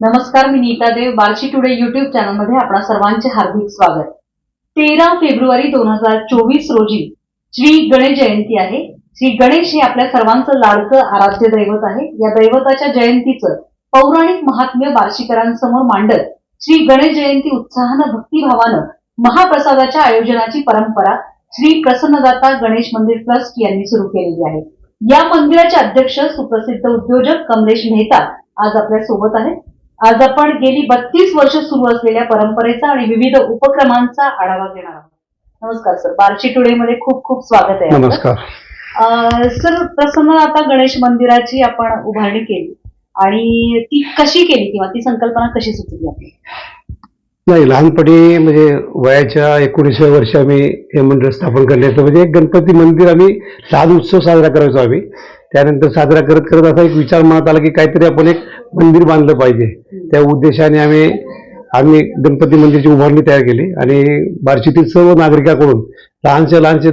नमस्कार मी Neeta Dev. Barshi today YouTube चॅनलमध्ये आपणा सर्वांचे हार्दिक स्वागत. तेरा फेब्रुवारी दोन हजार चोवीस रोजी श्री गणेश जयंती आहे. श्री गणेश हे आपल्या सर्वांचं लाडकं आराध्य दैवत आहे. या दैवताच्या जयंतीचं पौराणिक महात्म्य बार्शीकरांसमोर मांडत श्री गणेश जयंती उत्साहानं भक्तिभावानं महाप्रसादाच्या आयोजनाची परंपरा श्री प्रसन्नदाता गणेश मंदिर ट्रस्ट यांनी सुरू केलेली आहे. या मंदिराचे अध्यक्ष सुप्रसिद्ध उद्योजक कमलेश मेहता आज आपल्यासोबत आहेत. आज आपण गेली बत्तीस वर्ष सुरू असलेल्या परंपरेचा आणि विविध उपक्रमांचा आढावा घेणार आहोत. नमस्कार सर. बार्शी टुडे मध्ये खूप खूप स्वागत आहे. नमस्कार. सर प्रसन्न आता गणेश मंदिराची आपण उभारणी केली. आणि ती कशी केली किंवा ती संकल्पना कशी सुचली आपली? नाही लहानपणी म्हणजे वयाच्या एकोणीसव्या वर्षी आम्ही हे मंदिर स्थापन करण्याचं म्हणजे एक गणपती मंदिर आम्ही लहान उत्सव साजरा करायचो आम्ही. त्यानंतर साजरा करत करत असा एक विचार मनात आला की काहीतरी आपण एक मंदिर बांधलं पाहिजे. त्या उद्देशाने आम्ही आम्ही गणपती मंदिरची उभारणी तयार केली आणि बार्शीतील सर्व नागरिकाकडून लहानशा लहानशे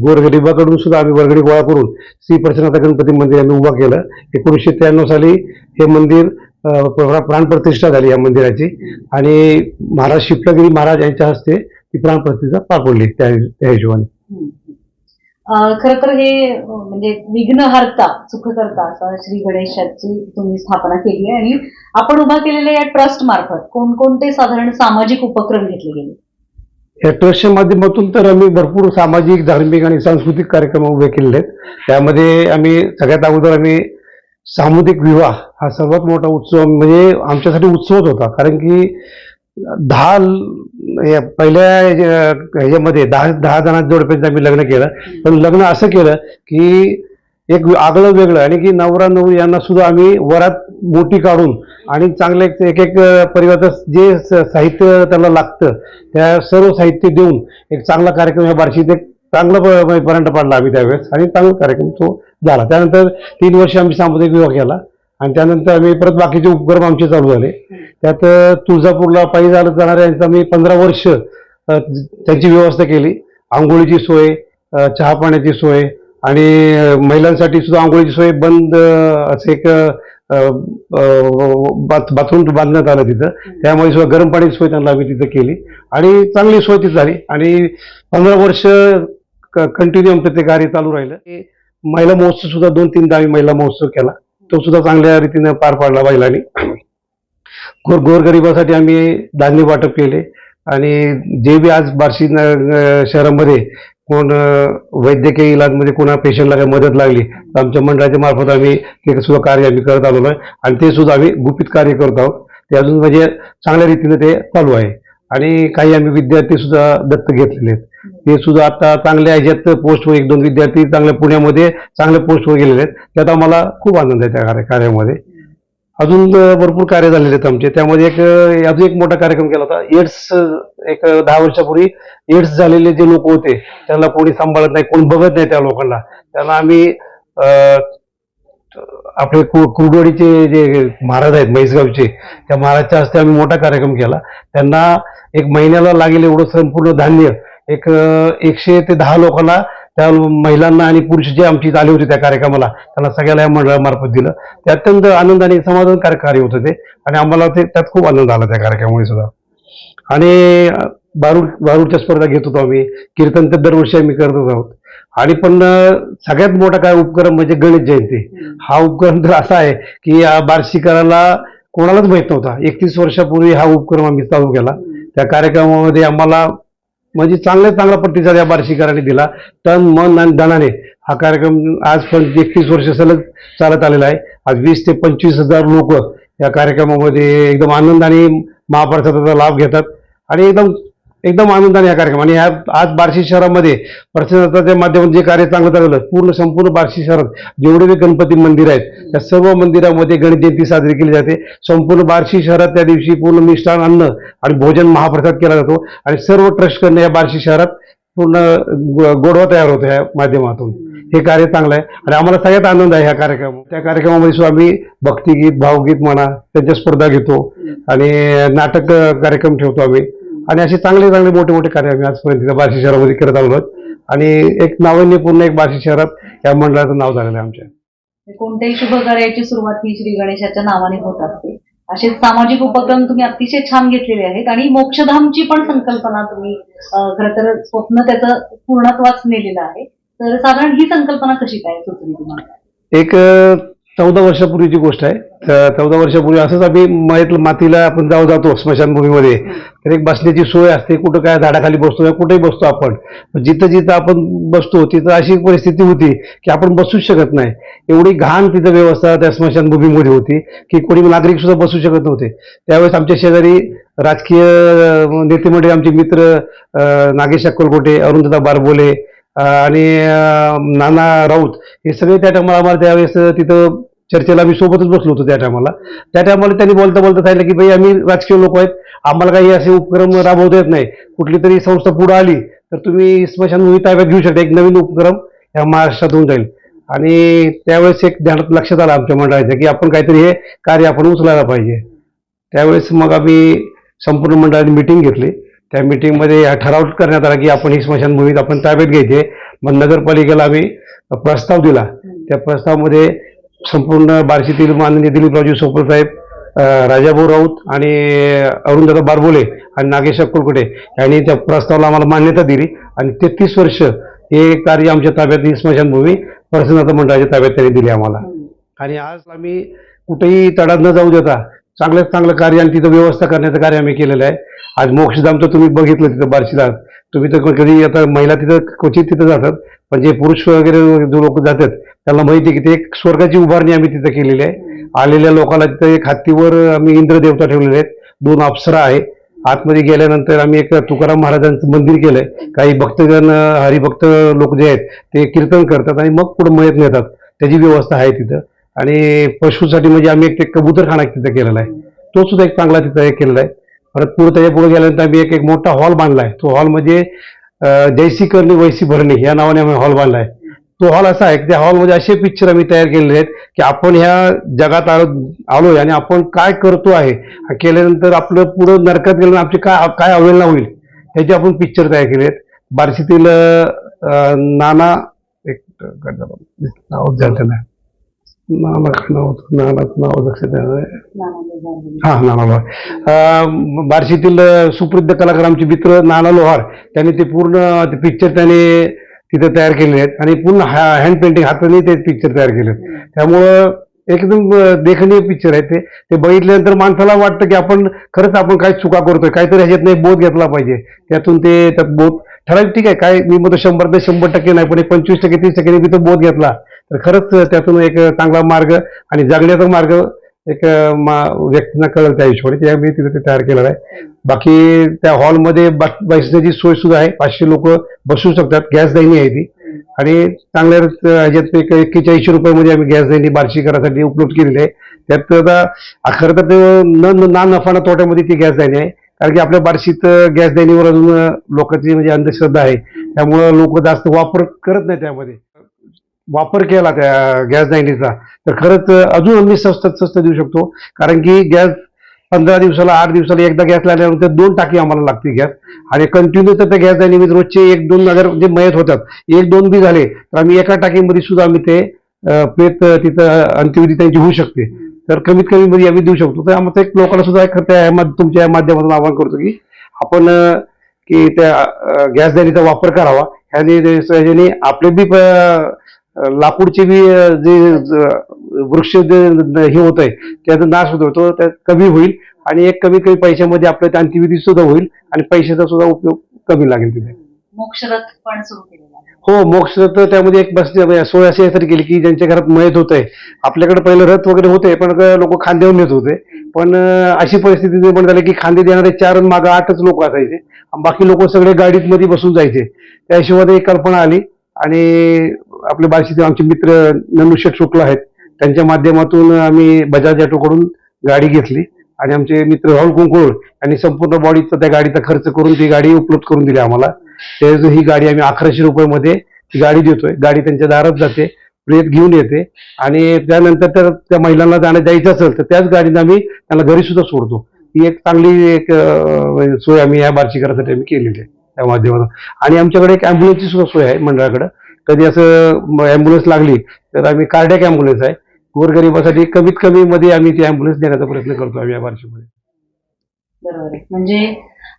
गोरगरिबाकडून सुद्धा आम्ही वर्गणी गोळा करून श्री प्रसन्नता गणपती मंदिर आम्ही उभा केलं. एकोणीसशे त्र्याण्णव साली हे मंदिर प्राणप्रतिष्ठा झाली या मंदिराची आणि महाराज शिपलगिरी महाराज यांच्या हस्ते ती प्राणप्रतिष्ठा पार पडली त्या त्या हिशोबाने. खर तर हे म्हणजे विघ्नहर्ता सुखकर्ता असं श्री गणेशाची तुम्ही स्थापना केली आहे आणि आपण उभा केलेल्या या ट्रस्ट मार्फत कोणकोणते साधारण सामाजिक उपक्रम घेतले गेले? या ट्रस्टच्या माध्यमातून तर आम्ही भरपूर सामाजिक धार्मिक आणि सांस्कृतिक कार्यक्रम उभे केलेले आहेत. त्यामध्ये आम्ही सगळ्यात अगोदर आम्ही सामुदायिक विवाह हा सर्वात मोठा उत्सव म्हणजे आमच्यासाठी उत्सवच होता. कारण की दहा या पहिल्या ह्याच्यामध्ये दहा दहा जणांच्या जोडप्यांचं आम्ही लग्न केलं. पण लग्न असं केलं की एक आगळं वेगळं आणि की नवरा नवरी यांना सुद्धा आम्ही वरात मोठी काढून आणि चांगलं एक एक परिवाराचं जे स- साहित्य त्याला लागतं त्या सर्व साहित्य देऊन एक चांगला कार्यक्रम या बार्शीत एक चांगला प- म्हणजे पर्यंत पाडला आम्ही त्यावेळेस आणि चांगला कार्यक्रम तो झाला. त्यानंतर तीन वर्ष आम्ही सामुदायिक विवाह केला. आणि त्यानंतर आम्ही परत बाकीचे उपक्रम आमचे चालू झाले. त्यात तुळजापूरला पायी झालं जाणाऱ्यांचं आम्ही पंधरा वर्ष त्यांची व्यवस्था केली. आंघोळीची सोय चहा पाण्याची सोय आणि महिलांसाठी सुद्धा आंघोळीची सोय बंद असं एक बाथ बाथरूम बांधण्यात आलं तिथं. त्यामुळे सुद्धा गरम पाण्याची सोय त्यांना आम्ही तिथं केली. आणि चांगली सोय तिथं झाली. आणि पंधरा वर्ष कंटिन्यू आमचं ते कार्य चालू राहिलं. महिला महोत्सव सुद्धा दोन तीनदा आम्ही महिला महोत्सव केला. तो सुद्धा चांगल्या रीतीने पार पाडला महिलांनी गोर गोरगरिबासाठी आम्ही धान्य वाटप केले. आणि जे बी आज बार्शी शहरामध्ये कोण वैद्यकीय इलाजमध्ये कोणा पेशंटला काही मदत लागली तर आमच्या मंडळाच्या मार्फत आम्ही ते सुद्धा कार्य आम्ही करत आलो आहे. आणि ते सुद्धा आम्ही गुपित कार्य करत आहोत. ते अजून म्हणजे चांगल्या रीतीने ते चालू आहे. आणि काही आम्ही विद्यार्थी सुद्धा दत्त घेतलेले आहेत. ते सुद्धा आता चांगल्या ह्याच्यात पोस्टवर एक दोन विद्यार्थी चांगल्या पुण्यामध्ये चांगल्या पोस्टवर गेलेले आहेत. त्यात आम्हाला खूप आनंद आहे त्या कार्य- कार्यामध्ये. अजून भरपूर कार्य झालेले आहेत आमचे. त्यामध्ये एक अजून एक मोठा कार्यक्रम केला होता. एड्स एक दहा वर्षापूर्वी एड्स झालेले जे लोक होते त्यांना कोणी सांभाळत नाही कोणी बघत नाही त्या लोकांना. त्यांना आम्ही अं, आपले कु- जे महाराज आहेत म्हैसगावचे त्या महाराजच्या हस्ते आम्ही मोठा कार्यक्रम केला. त्यांना एक महिन्याला लागेल एवढं संपूर्ण धान्य एक एकशे ते दहा लोकांना त्या महिलांना आणि पुरुष जे आमची आले होते त्या कार्यक्रमाला त्यांना सगळ्याला या मंडळामार्फत दिलं. ते अत्यंत आनंद आणि समाधानकारक कार्य होतं ते. आणि आम्हाला ते त्यात खूप आनंद आला त्या कार्यक्रमामुळे सुद्धा. आणि बारूड बारूडच्या स्पर्धा घेत होतो आम्ही. कीर्तन तर दरवर्षी आम्ही करतच आहोत. आणि पण सगळ्यात मोठा काय उपक्रम म्हणजे गणेश जयंती. हा उपक्रम तर असा आहे की या बार्शीकराला कोणालाच माहीत नव्हता. एकतीस वर्षापूर्वी हा उपक्रम आम्ही चालू केला. त्या कार्यक्रमामध्ये आम्हाला म्हणजे चांगल्या चांगला प्रतिसाद या बार्शीकरांनी दिला. तन मन आणि धनाने हा कार्यक्रम आज पण एकतीस वर्ष सलग चालत आलेला आहे. आज वीस ते पंचवीस हजार लोक या कार्यक्रमामध्ये एकदम आनंदाने महाप्रसादाचा लाभ घेतात. आणि एकदम एकदम आनंदाने या कार्यक्रम. आणि आज बार्शी शहरामध्ये प्रशासनाच्या माध्यमातून जे कार्य चांगलं चालवलं पूर्ण संपूर्ण बार्शी शहरात जेवढे बी गणपती मंदिर आहेत त्या सर्व मंदिरामध्ये गणेश जयंती साजरी केली जाते. संपूर्ण बार्शी शहरात त्या दिवशी पूर्ण मिष्ठान अन्न आणि भोजन महाप्रसाद केला जातो. आणि सर्व ट्रस्टकडनं या बार्शी शहरात पूर्ण गोडवा तयार होतो या माध्यमातून. हे कार्य चांगलं आहे. आणि आम्हाला सगळ्यात आनंद आहे ह्या कार्यक्रम त्या कार्यक्रमामध्ये सुद्धा आम्ही भक्तिगीत भावगीत म्हणा त्यांच्या स्पर्धा घेतो. आणि नाटक कार्यक्रम ठेवतो आम्ही. आणि असे चांगले चांगले मोठे मोठे कार्य आम्ही आजपर्यंत इथं बार्शी शहरामध्ये करत आलो आहोत. आणि एक नाविन्यपूर्ण एक बार्शी शहरात या मंडळाचं नाव झालेलं आहे आमच्या. कोणत्याही शुभ कार्याची सुरुवात ही श्री गणेशाच्या नावाने होत असते. असे सामाजिक उपक्रम तुम्ही अतिशय छान घेतलेले आहेत आणि मोक्षधामची पण संकल्पना तुम्ही खर तर स्वप्न त्याचं पूर्णत्वास नेलेलं आहे. तर साधारण ही संकल्पना कशी काय सुचली तुम्हाला. एक चौदा वर्षापूर्वीची गोष्ट आहे. चौदा वर्षापूर्वी असंच आम्ही मयत मातीला आपण जाऊ जातो स्मशानभूमीमध्ये. तर एक बसण्याची सोय असते कुठं काय झाडाखाली बसतो कुठेही बसतो आपण. जिथं जिथं आपण बसतो तिथं अशी एक परिस्थिती होती की आपण बसूच शकत नाही. एवढी घाण तिथं व्यवस्था त्या स्मशानभूमीमध्ये होती की कोणी नागरिक सुद्धा बसू शकत नव्हते. त्यावेळेस आमच्या शेजारी राजकीय नेते मंडळी आमचे मित्र नागेश अक्कलकोटे अरुंधता बारबोले आणि नाना राऊत हे सगळे त्या टायमाला आम्हाला त्यावेळेस तिथं चर्चेला आम्ही सोबतच बसलो होतो त्या टायमाला त्या टायमाला त्यांनी बोलता बोलता सांगितलं की भाई आम्ही राजकीय लोक आहेत. आम्हाला काही असे उपक्रम राबवता येत नाही. कुठली तरी संस्था पुढे आली तर तुम्ही स्मशानभूमी ताब्यात घेऊ शकता. एक नवीन उपक्रम ह्या महाराष्ट्रात होऊन जाईल. आणि त्यावेळेस एक ध्यानात लक्षात आलं आमच्या मंडळाच्या की आपण काहीतरी हे कार्य आपण उचलायला पाहिजे. त्यावेळेस मग आम्ही संपूर्ण मंडळाने मिटिंग घेतली. त्या मिटिंगमध्ये हा ठराव करण्यात आला की आपण ही स्मशानभूमीत आपण ताब्यात घ्यायचे मग नगरपालिकेला आम्ही प्रस्ताव दिला. त्या प्रस्तावामध्ये संपूर्ण बार्शीतील माननीय दिलीपरावजी सोपल साहेब राजाभाऊ राऊत आणि अरुणदादा बारबोले आणि नागेश कुलकुटे यांनी त्या प्रस्तावाला आम्हाला मान्यता दिली. आणि तेहतीस वर्ष हे कार्य आमच्या ताब्यात स्मशानभूमी प्रसन्नता मंडळाच्या ताब्यात त्यांनी दिली आम्हाला. आणि आज आम्ही कुठेही तडात न जाऊ देता चांगल्यात चांगलं कार्य आणि तिथं व्यवस्था करण्याचं कार्य आम्ही केलेलं आहे. आज मोक्षधामचं तुम्ही बघितलं तिथं बार्शीला. तुम्ही तर कधी आता महिला तिथं क्वचित तिथं जातात पण जे पुरुष वगैरे जो लोक जातात त्यांना माहिती आहे की ते एक स्वर्गाची उभारणी आम्ही तिथं केलेली आहे. आलेल्या लोकांना तिथं एक हत्तीवर आम्ही इंद्रदेवता ठेवलेले आहेत. दोन अप्सरा आहे आतमध्ये गेल्यानंतर आम्ही एक तुकाराम महाराजांचं मंदिर केलंय. काही भक्तजन हरिभक्त लोक जे आहेत ते कीर्तन करतात आणि मग पुढे मयत नेतात. त्याची व्यवस्था आहे तिथं. आणि पशुसाठी म्हणजे आम्ही एक ते कबूतरखाना तिथं केलेला आहे. तो सुद्धा एक चांगला तिथं एक केलेला आहे. परत पुढे त्याच्या पुढे गेल्यानंतर आम्ही एक एक मोठा हॉल बांधला आहे. तो हॉल म्हणजे जैसी करणी वैसी भरणी या नावाने आम्ही हॉल बांधला आहे. तो हॉल असा आहे की त्या हॉलमध्ये असे पिक्चर आम्ही तयार केलेले आहेत की आपण ह्या जगात आलो आलोय आणि आपण काय करतो आहे? केल्यानंतर आपलं पुढं नरकात गेल्यानं आमची काय काय अवहेलना होईल? ह्याचे आपण पिक्चर तयार केले आहेत. बार्शीतील नाना एक नाव झालं नाना नाव नानाचं नाव लक्षात येणार हा नाना लोहार. बार्शीतील सुप्रसिद्ध कलाकार आमचे मित्र नाना लोहार त्यांनी ते पूर्ण ते पिक्चर त्याने तिथे तयार केलेले आहेत. आणि पूर्ण हँड पेंटिंग हाताने ते पिक्चर तयार केले त्यामुळं एकदम देखणीय पिक्चर आहे ते. ते बघितल्यानंतर माणसाला वाटतं की आपण खरंच आपण काय चुका करतोय. काहीतरी ह्याच्यात नाही बोध घेतला पाहिजे. त्यातून ते त्यात बोध ठराविक ठीक आहे. काय मी म्हणतो शंभर ते शंभर टक्के नाही पण एक पंचवीस टक्के तीस टक्के मी तो बोध घेतला. तर खरंच त्यातून एक चांगला मार्ग आणि जगण्याचा मार्ग एक मा- व्यक्तींना कळेल त्या हिशोबाने त्या मी तिथे ते तयार केलेलं आहे. बाकी त्या हॉलमध्ये बसण्याची सोय सुद्धा आहे. पाचशे लोक बसू शकतात. गॅस दैनी आहे ती. आणि चांगल्या ह्याच्यात एक एक्केचाळीसशे रुपयामध्ये आम्ही गॅस दैनी बार्शीकरासाठी उपलब्ध केलेली आहे. त्यात आता खरं तर ते न न- ना नफा ना तोट्यामध्ये ती गॅस दैनी आहे. कारण की आपल्या बार्शीत गॅस दैनीवर अजून लोकांची म्हणजे अंधश्रद्धा आहे. त्यामुळं लोक जास्त वापर करत नाही त्यामध्ये. वापर केला त्या गॅस दैनीचा तर खरंच अजून आम्ही स्वस्तात स्वस्त देऊ शकतो. कारण की गॅस पंधरा दिवसाला आठ दिवसाला एकदा गॅस लागल्यानंतर दोन टाकी आम्हाला लागते गॅस. आणि कंटिन्यू तर त्या गॅस दैनीमध्ये रोजचे एक दोन अगर जे मयत होतात एक दोन बी झाले तर आम्ही एका टाकीमध्ये सुद्धा आम्ही ते अं, प्रेत तिथं अंत्यविधी त्यांची होऊ शकते. तर कमीत कमी मध्ये आम्ही देऊ शकतो. तर आम्हाला एक लोकांना सुद्धा एक त्या तुमच्या या माध्यमातून आवाहन करतो की आपण की त्या गॅस दैनीचा वापर करावा. ह्याने आपले बी लाकूडचे बी जे वृक्ष जे हे होत आहे त्याचा नाश होतो तो त्या कमी होईल आणि एक कमी कमी पैशामध्ये आपलं त्या अंत्यविधी सुद्धा होईल आणि पैशाचा सुद्धा उपयोग कमी लागेल तिथे. मोक्षरथ पण सुरू केलेला हो मोक्ष तर त्यामध्ये एक बस सोय अशी यासाठी केली की ज्यांच्या घरात मयत होत आहे आपल्याकडे पहिलं रथ वगैरे होते पण लोक खांद्यावर नेत होते. पण अशी परिस्थिती निर्माण झाली की खांदे देणारे चार मागं आठच लोक असायचे. बाकी लोक सगळे गाडीत मध्ये बसून जायचे. त्या हिशोबाने एक कल्पना आली आणि आपले बारशीचे आमचे मित्र ननुशेठ शुक्ल आहेत. त्यांच्या माध्यमातून आम्ही बजाज ऑटोकडून गाडी घेतली. आणि आमचे मित्र राहुल कुंकुळ यांनी संपूर्ण बॉडीचा त्या गाडीचा खर्च करून ती गाडी उपलब्ध करून दिली आम्हाला. त्याच ही गाडी आम्ही अकराशे रुपयामध्ये ती गाडी देतोय. गाडी त्यांच्या दारात जाते. प्रेत घेऊन येते. आणि त्यानंतर तर त्या महिलांना जाण्या द्यायचं असेल तर त्याच गाडीनं आम्ही त्यांना घरी सुद्धा सोडतो. ही एक चांगली एक सोय आम्ही या बार्शीकरासाठी आम्ही केलेली आहे. त्या माध्यमातून. आणि आमच्याकडे एक अँब्युलन्सची सुद्धा सोय आहे मंडळाकडं. कधी असं अँब्युलन्स लागली तर आम्ही कार्डियक अँब्युलन्स आहे. गोरगरिबासाठी कमीत कमी मध्ये आम्ही ती अँब्युलन्स देण्याचा प्रयत्न करतो आम्ही या बार्शीमध्ये बरोबर आहे. म्हणजे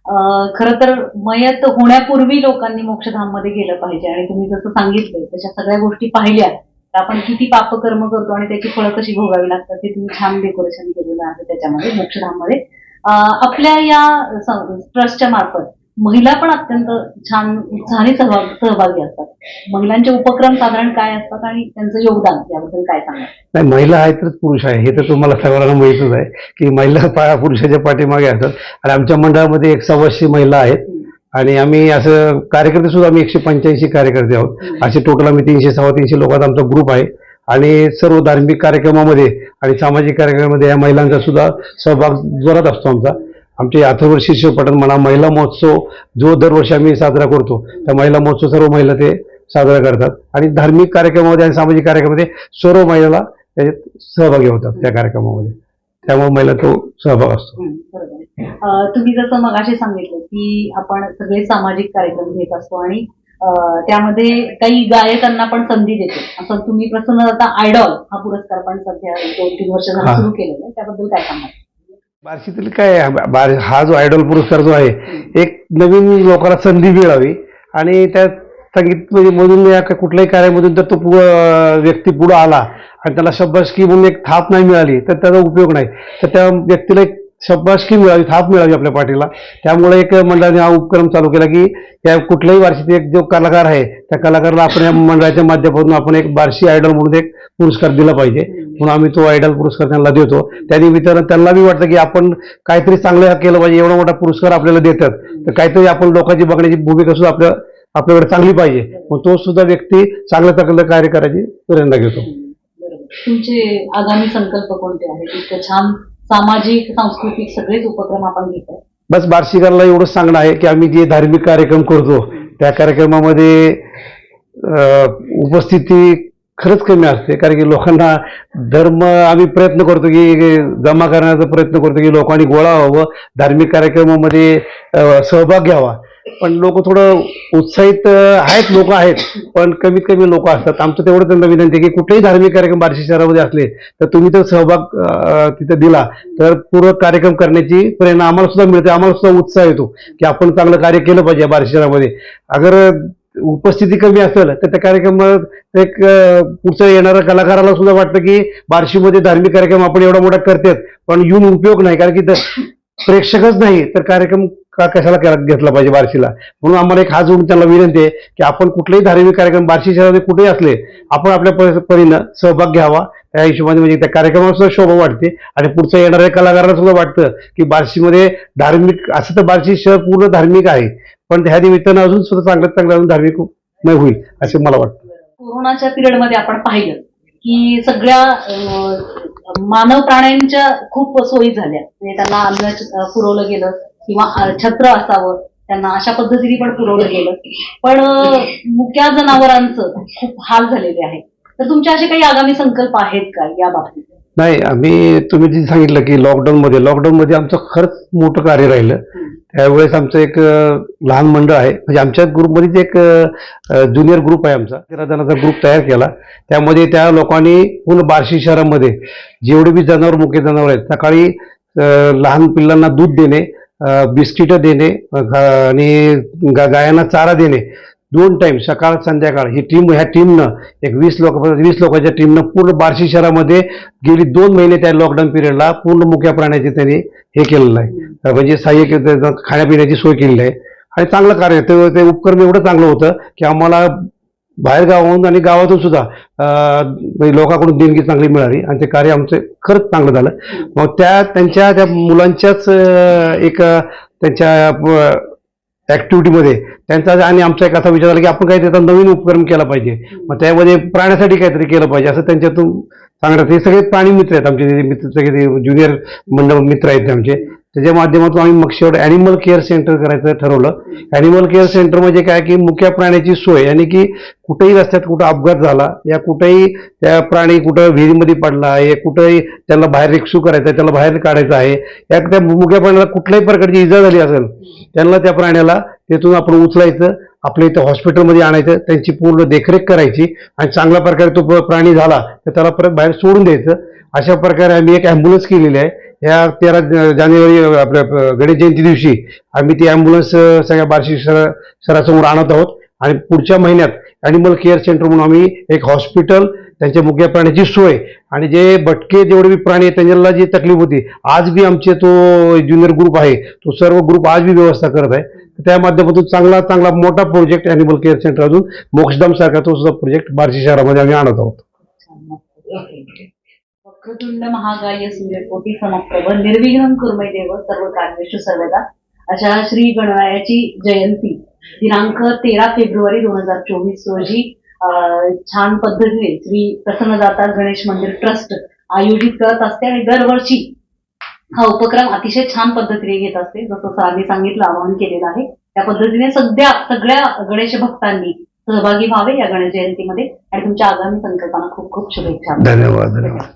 खर खरं तर मयत होण्यापूर्वी लोकांनी मोक्षधाममध्ये गेलं पाहिजे. आणि तुम्ही जसं सांगितलं तशा सगळ्या गोष्टी पाहिल्या तर आपण किती पापकर्म करतो आणि त्याची फळं कशी भोगावी लागतात ते तुम्ही छान डेकोरेशन केलेलं आहे त्याच्यामध्ये मोक्षधाममध्ये. मध्ये आपल्या या ट्रस्टच्या मार्फत महिला पण अत्यंत छान उत्साहाने सहभाग सहभागी असतात. महिलांचे उपक्रम साधारण काय असतात आणि त्यांचं योगदान याबद्दल काय सांगा नाही महिला आहे तर पुरुष आहे. हे तर तुम्हाला सर्वांना माहीतच आहे की महिला पुरुषाच्या पाठीमागे असतात. आणि आमच्या मंडळामध्ये एक सव्वाशे महिला आहेत. आणि आम्ही असं कार्यकर्ते सुद्धा आम्ही एकशे पंच्याऐंशी कार्यकर्ते आहोत. असे टोटल आम्ही तीनशे सव्वा तीनशे लोकांचा आमचा ग्रुप आहे. आणि सर्व धार्मिक कार्यक्रमामध्ये आणि सामाजिक कार्यक्रमामध्ये या महिलांचा सुद्धा सहभाग जोरात असतो आमचा. आमचे अथर्व शिष्य पठण म्हणा महिला महोत्सव जो दरवर्षी आम्ही साजरा करतो त्या महिला महोत्सव सर्व महिला ते साजरा करतात. आणि धार्मिक कार्यक्रमामध्ये आणि सामाजिक कार्यक्रमामध्ये सर्व महिला त्याच्यात सहभागी होतात त्या कार्यक्रमामध्ये. त्यामुळे महिला तो सहभाग असतो. तुम्ही जसं मगाशी सांगितलं की आपण सगळे सामाजिक कार्यक्रम घेत असतो आणि त्यामध्ये काही गायकांना पण संधी देतो. असं तुम्ही प्रसन्नता आयडॉल हा पुरस्कार पण सध्या दोन तीन वर्ष. सुरू केलेला आहे. त्याबद्दल काय सांगा बार्शीतील काय बार- हा जो आयडॉल पुरस्कार जो आहे एक नवीन लोकांना संधी मिळावी आणि त्या संगीत म्हणजे मधून या का- कुठल्याही कार्यामधून जर तो पु- व्यक्ती पुढं आला आणि त्याला शब्बासकी म्हणून एक थाप नाही मिळाली तर त्याचा उपयोग नाही. तर त्या व्यक्तीला एक शब्बासकी मिळावी थाप मिळावी आपल्या पाठीला. त्यामुळे एक मंडळाने हा उपक्रम चालू केला की त्या कुठल्याही वार्षिक एक जो कलाकार आहे त्या कलाकाराला आपण या मंडळाच्या माध्यमातून आपण एक बार्शी आयडल म्हणून एक पुरस्कार दिला पाहिजे. म्हणून आम्ही तो आयडल पुरस्कार त्यांना देतो. त्या निमित्तानं त्यांना बी वाटतं की आपण काहीतरी चांगलं केलं पाहिजे एवढा मोठा पुरस्कार आपल्याला देतात. तर काहीतरी आपण लोकांची बघण्याची भूमिका सुद्धा आपल्या आपल्याकडे चांगली पाहिजे. मग तो सुद्धा व्यक्ती चांगल्या चांगलं कार्य करायची प्रेरणा घेतो. तुमचे आगामी संकल्प कोणते आहेत? इतकं छान सामाजिक सांस्कृतिक सगळेच उपक्रम आपण घेत आहे. बस बार्शीकरला एवढंच सांगणं आहे की आम्ही जे धार्मिक कार्यक्रम करतो त्या कार्यक्रमामध्ये उपस्थिती खरंच कमी असते. कारण की लोकांना धर्म आम्ही प्रयत्न करतो की जमा करण्याचा प्रयत्न करतो की लोकांनी गोळा व्हावं धार्मिक कार्यक्रमामध्ये सहभाग घ्यावा. पण लोक थोडं उत्साहित आहेत लोक आहेत. पण कमीत कमी लोक असतात. आमचं तेवढं त्यांना विनंती आहे की कुठलेही धार्मिक कार्यक्रम बार्शी शहरामध्ये असले तर तुम्ही तर सहभाग तिथे दिला तर पूरक कार्यक्रम करण्याची प्रेरणा आम्हाला सुद्धा मिळते. आम्हाला सुद्धा उत्साह येतो की आपण चांगलं कार्य केलं पाहिजे बार्शी शहरामध्ये. अगर उपस्थिती कमी असेल तर त्या कार्यक्रमात एक पुढचं येणाऱ्या कलाकाराला सुद्धा वाटतं की बार्शीमध्ये धार्मिक कार्यक्रम आपण एवढा मोठा करतेत. पण येऊन उपयोग नाही. कारण की प्रेक्षकच नाही तर कार्यक्रम का कशाला घेतला पाहिजे बार्शीला? म्हणून आम्हाला एक हात जोडून त्यांना विनंती आहे की आपण कुठलेही धार्मिक कार्यक्रम बार्शी शहरामध्ये कुठेही असले आपण आपल्या परीनं सहभाग घ्यावा. त्या हिशोबाने म्हणजे त्या कार्यक्रमाला सुद्धा शोभा वाटते आणि पुढचं येणाऱ्या कलाकारांना सुद्धा वाटतं की बार्शीमध्ये धार्मिक असं तर बार्शी शहर पूर्ण धार्मिक आहे. पण ह्या निमित्तानं अजून सुद्धा चांगलं चांगलं अजून धार्मिकमय होईल असे मला वाटतं. कोरोनाच्या पिरियडमध्ये आपण पाहिलं की सगळ्या मानव प्राण्यांच्या खूप सोयी झाल्या. म्हणजे त्यांना अन्न पुरवलं गेलं किंवा छत्र असावं त्यांना अशा पद्धतीने पण पुरवलं गेलं. पण मुक्या जनावरांचं खूप हाल झालेले आहेत तर तुमच्या असे काही आगामी संकल्प आहेत का या बाबतीत? नाही आम्ही तुम्ही जे सांगितलं की लॉकडाऊन मध्ये लॉकडाऊन मध्ये आमचं खरंच मोठं कार्य राहिलं. त्यावेळेस आमचं एक लहान मंडळ आहे. म्हणजे आमच्या ग्रुपमध्येच एक ज्युनियर ग्रुप आहे आमचा. तेरा जणांचा ग्रुप तयार केला. त्यामध्ये त्या लोकांनी पूर्ण बार्शी शहरामध्ये जेवढे बी जनावर मुख्य जनावर आहेत सकाळी लहान पिल्लांना दूध देणे बिस्किटं देणे आणि गा- गायांना चारा देणे दोन टाईम सकाळ संध्याकाळ ही टीम ह्या टीमनं एक वीस लोक वीस लोकांच्या टीमनं पूर्ण बार्शी शहरामध्ये गेली दोन महिने त्या लॉकडाऊन पिरियडला पूर्ण मुक्या प्राण्याचे त्यांनी हे केलेलं आहे. म्हणजे सहाय्य खाण्यापिण्याची सोय केलेली आहे. आणि चांगलं कार्य ते ते उपक्रम एवढं चांगलं होतं की आम्हाला बाहेर गावाहून आणि गावातून सुद्धा म्हणजे लोकांकडून देणगी चांगली मिळाली आणि ते कार्य आमचं खरंच चांगलं झालं. मग त्या त्यांच्या त्या मुलांच्याच एक त्यांच्या ऍक्टिव्हिटीमध्ये त्यांचा आणि आमचा एक असा विचार झाला की आपण काही त्याचा नवीन उपक्रम केला पाहिजे. मग त्यामध्ये प्राण्यासाठी काहीतरी केलं पाहिजे. असं त्यांच्यातून सांगण्यात हे सगळे प्राणी मित्र आहेत आमचे. मित्र सगळे ज्युनियर मंडळ मित्र आहेत ते आमचे. त्याच्या माध्यमातून आम्ही मक्षीवर ॲनिमल केअर सेंटर करायचं ठरवलं. ॲनिमल केअर सेंटर म्हणजे काय की मुख्या प्राण्याची सोय यानी की कुठेही रस्त्यात कुठं अपघात झाला या कुठेही त्या प्राणी कुठं विहिरीमध्ये पडला आहे कुठंही त्याला बाहेर रिक्सू करायचं आहे त्याला बाहेर काढायचं आहे या त्या मुख्या प्राण्याला कुठल्याही प्रकारची इजा झाली असेल त्यांना त्या प्राण्याला तिथून आपण उचलायचं आपल्या इथं हॉस्पिटलमध्ये आणायचं त्यांची पूर्ण देखरेख करायची आणि चांगल्या प्रकारे तो प्राणी झाला तर त्याला परत बाहेर सोडून द्यायचं. अशा प्रकारे आम्ही एक ॲम्ब्युलन्स केलेली आहे. ह्या तेरा जानेवारी आपल्या गणेश जयंती दिवशी आम्ही ती ॲम्ब्युलन्स सगळ्या बार्शी शहरा शहरासमोर आणत आहोत. आणि पुढच्या महिन्यात ॲनिमल केअर सेंटर म्हणून आम्ही एक हॉस्पिटल त्यांच्या मुख्य प्राण्याची सोय आणि जे भटके जेवढे बी प्राणी आहेत त्यांना जी तकलीफ होती आज बी आमचे तो ज्युनियर ग्रुप आहे तो सर्व ग्रुप आज बी व्यवस्था करत आहे. त्या माध्यमातून चांगला चांगला मोठा प्रोजेक्ट ॲनिमल केअर सेंटर अजून मोक्षधाम सारखा तो सुद्धा प्रोजेक्ट बार्शी शहरामध्ये आम्ही आणत आहोत. वक्रतुंड महाकाय सूर्यकोटी समप्रभ निर्विघ्न कुर्मय देव सर्व कार्येषु सर्वदा. अशा श्री गणरायाची जयंती दिनांक तेरा फेब्रुवारी दोन हजार चोवीस रोजी छान पद्धतीने श्री प्रसन्नदाता गणेश मंदिर ट्रस्ट आयोजित करत असते आणि दरवर्षी हा उपक्रम अतिशय छान पद्धतीने घेत असते. जसं सरांनी सांगितलं आवाहन केलेलं आहे. त्या पद्धतीने सध्या सगळ्या गणेश भक्तांनी सहभागी व्हावे या गणेश जयंतीमध्ये. आणि तुमच्या आगामी संकल्पना खूप खूप शुभेच्छा. धन्यवाद धन्यवाद.